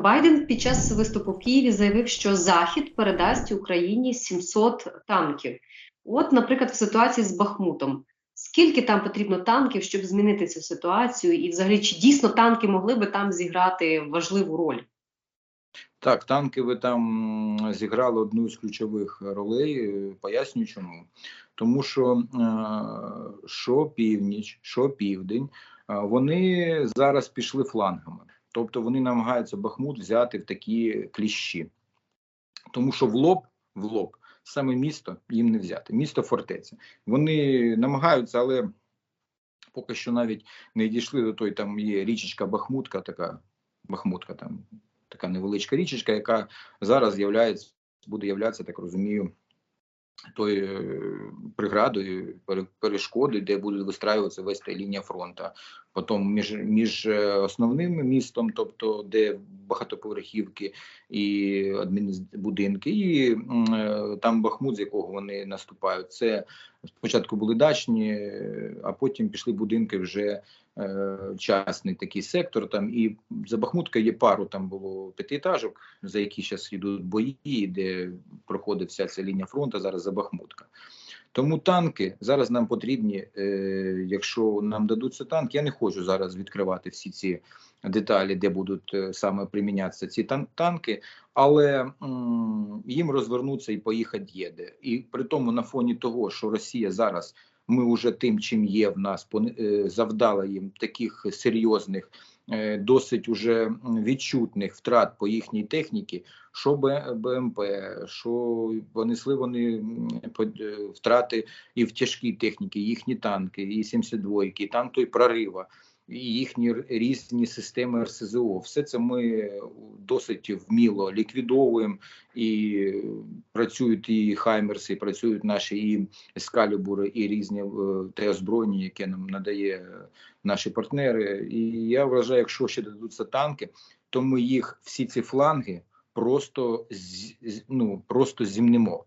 Байден під час виступу в Києві заявив, що Захід передасть Україні 700 танків. От, наприклад, в ситуації з Бахмутом. Скільки там потрібно танків, щоб змінити цю ситуацію, і взагалі чи дійсно танки могли би там зіграти важливу роль? Так, танки ви там зіграли одну з ключових ролей. е, Поясню чому. Тому що е, що північ, що південь, е, вони зараз пішли флангами. Тобто вони намагаються Бахмут взяти в такі кліщі. Тому що в лоб, в лоб, саме місто їм не взяти. Місто фортеця. Вони намагаються, але поки що навіть не дійшли до той, там є річечка Бахмутка, така Бахмутка, там така невеличка річечка, яка зараз буде являтися, так розумію, тою е, преградою, пере- де буде вистраюватися весь та лінія фронту. Потім між, між е, основним містом, тобто де багатоповерхівки і адмінбудинки, і е, там Бахмут, з якого вони наступають. Це спочатку були дачні, е, а потім пішли будинки вже е, частний такий сектор. Там і за Бахмутка є пару. Там було п'ятиэтажок, за які зараз йдуть бої, де проходить вся ця лінія фронту. Зараз за Бахмутка. Тому танки зараз нам потрібні. Е, якщо нам дадуться танки, я не хочу зараз відкривати всі ці деталі, де будуть е, саме примінятися ці тан- танки, але м, їм розвернуться і поїхати є де. І при тому на фоні того, що Росія зараз ми вже тим, чим є в нас, е, завдала їм таких серйозних, досить уже відчутних втрат по їхній техніці, що БМП, що понесли вони е, втрати і в тяжкій техніці, їхні танки, і 72-ки, і там той прорива, і їхні різні системи РСЗО. Все це ми досить вміло ліквідовуємо і працюють і Хаймерси, і працюють наші і ескалібури, і різні е, те озброєння, яке нам надає наші партнери. І я вважаю, якщо ще дадуться танки, то ми їх всі ці фланги просто ну, просто зімнемо.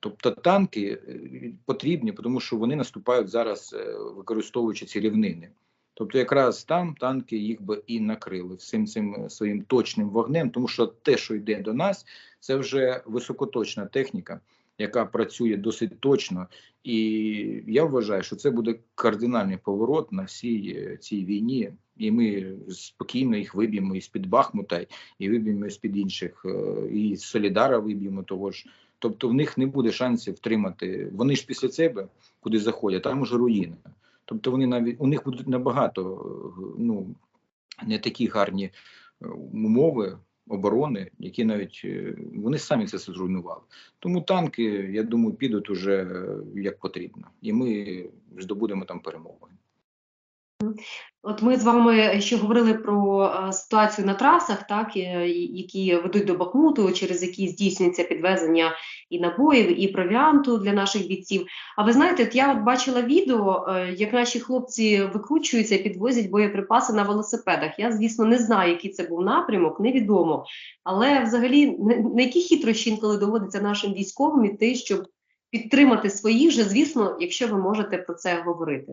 Тобто танки е, потрібні, тому що вони наступають зараз, е, використовуючи ці рівнини. Тобто, якраз там танки їх би і накрили всім цим своїм точним вогнем, тому що те, що йде до нас, це вже високоточна техніка, яка працює досить точно. І я вважаю, що це буде кардинальний поворот на всій е, цій війні, і ми спокійно їх виб'ємо із під Бахмута, і виб'ємо із під інших, е, і з Солідара виб'ємо того ж. Тобто в них не буде шансів втримати. Вони ж після себе, куди заходять, там уже руїни. Тобто вони навіть у них будуть набагато е, ну не такі гарні е, умови оборони, які навіть е, вони самі це все зруйнували. Тому танки, я думаю, підуть уже як потрібно, і ми здобудемо там перемоги. От ми з вами ще говорили про е, ситуацію на трасах, так е, які ведуть до Бахмуту, через які здійснюється підвезення і набоїв, і провіанту для наших бійців. А ви знаєте, от я от бачила відео, е, як наші хлопці викручуються і підвозять боєприпаси на велосипедах. Я, звісно, не знаю, який це був напрямок, невідомо. Але взагалі на на які хитрощі інколи доводиться нашим військовим іти, щоб підтримати своїх же, звісно, якщо ви можете про це говорити.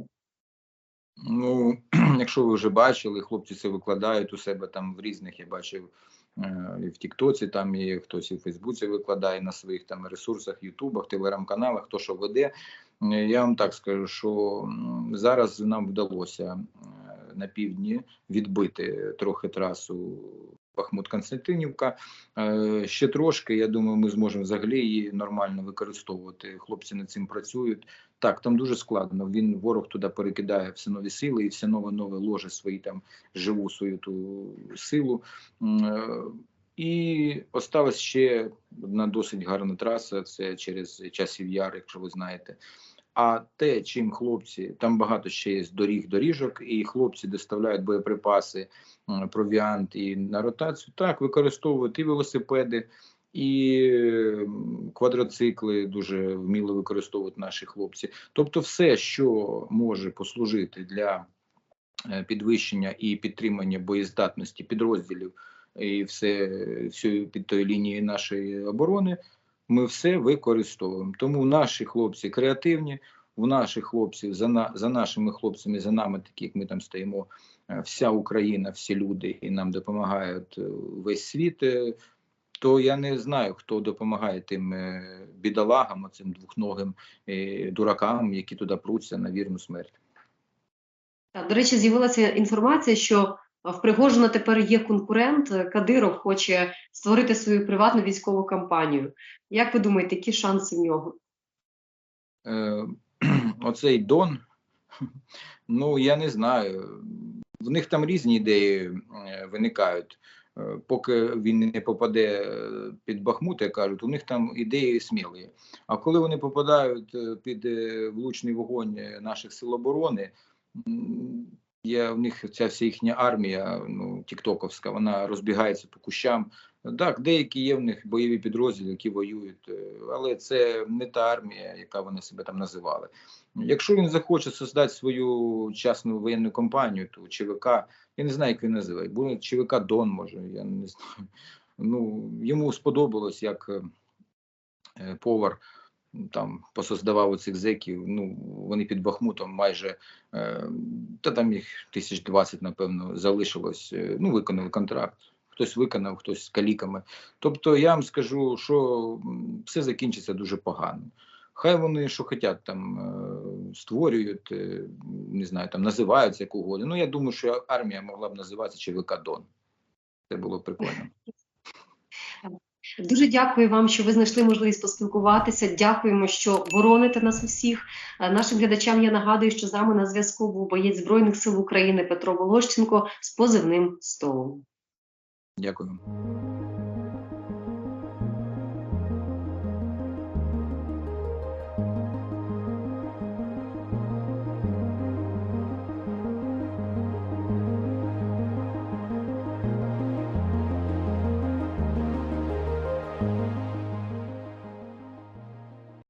Ну, якщо ви вже бачили, хлопці це викладають у себе там в різних, я бачив е, і в Тіктоці, там і хтось і в Фейсбуці викладає на своїх там ресурсах, Ютубах, телеграм-каналах, хто що веде. Е, Я вам так скажу, що зараз нам вдалося е, на півдні відбити трохи трасу Бахмут-Константинівка. Е, Ще трошки, я думаю, ми зможемо взагалі її нормально використовувати. Хлопці над цим працюють. Так, там дуже складно. Він ворог туди перекидає все нові сили і все нове нове ложе свої там живу свою ту силу. Е, І осталась ще одна досить гарна траса. Це через часів яр, якщо ви знаєте. А те, чим хлопці там багато ще є доріг, доріжок, і хлопці доставляють боєприпаси, провіант і на ротацію. Так використовують і велосипеди, і квадроцикли дуже вміло використовують наші хлопці. Тобто, все, що може послужити для е, підвищення і підтримання боєздатності підрозділів і все всю під тою лінією нашої оборони, ми все використовуємо. Тому наші хлопці креативні. У наших хлопців за на за нашими хлопцями, за нами, такі як ми там стоїмо, е, вся Україна, всі люди і нам допомагають е, весь світ. То я не знаю, хто допомагає тим е, бідолагам, цим двохногим е, дуракам, які туди пруться на вірну смерть. Так, До речі, з'явилася інформація, що в Пригожина тепер є конкурент. е, Кадиров хоче створити свою приватну військову кампанію. Як ви думаєте, які шанси в нього? Е, Оцей Дон, ну я не знаю. В них там різні ідеї виникають. Е, Поки він не попаде е, під Бахмут, як кажуть, у них там ідеї сміли. А коли вони попадають е, під влучний вогонь наших сил оборони, я, в них ця вся їхня армія, ну, тіктоковська, вона розбігається по кущам. Так, деякі є в них бойові підрозділи, які воюють, але це не та армія, яка вони себе там називали. Якщо він захоче создати свою частну воєнну компанію, то ЧВК, я не знаю, як він називає, буде ЧВК Дон, може, я не знаю. Ну, йому сподобалось, як е, е, повар там посоздавав оцих зеків. Ну, вони під Бахмутом майже е, та там їх тисяч двадцять, напевно, залишилось. Ну, виконали контракт. Хтось виконав, хтось з каліками. Тобто я вам скажу, що все закінчиться дуже погано. Хай вони що хочуть там е, створюють, е, не знаю, там називаються як угодно. Ну я думаю, що армія могла б називатися ЧВК Дон. Це було прикольно. Дуже дякую вам, що ви знайшли можливість поспілкуватися. Дякуємо, що вороните нас усіх. Е, Нашим глядачам я нагадую, що з нами на зв'язку був боєць Збройних сил України Петро Волощенко з позивним столом. Дякую.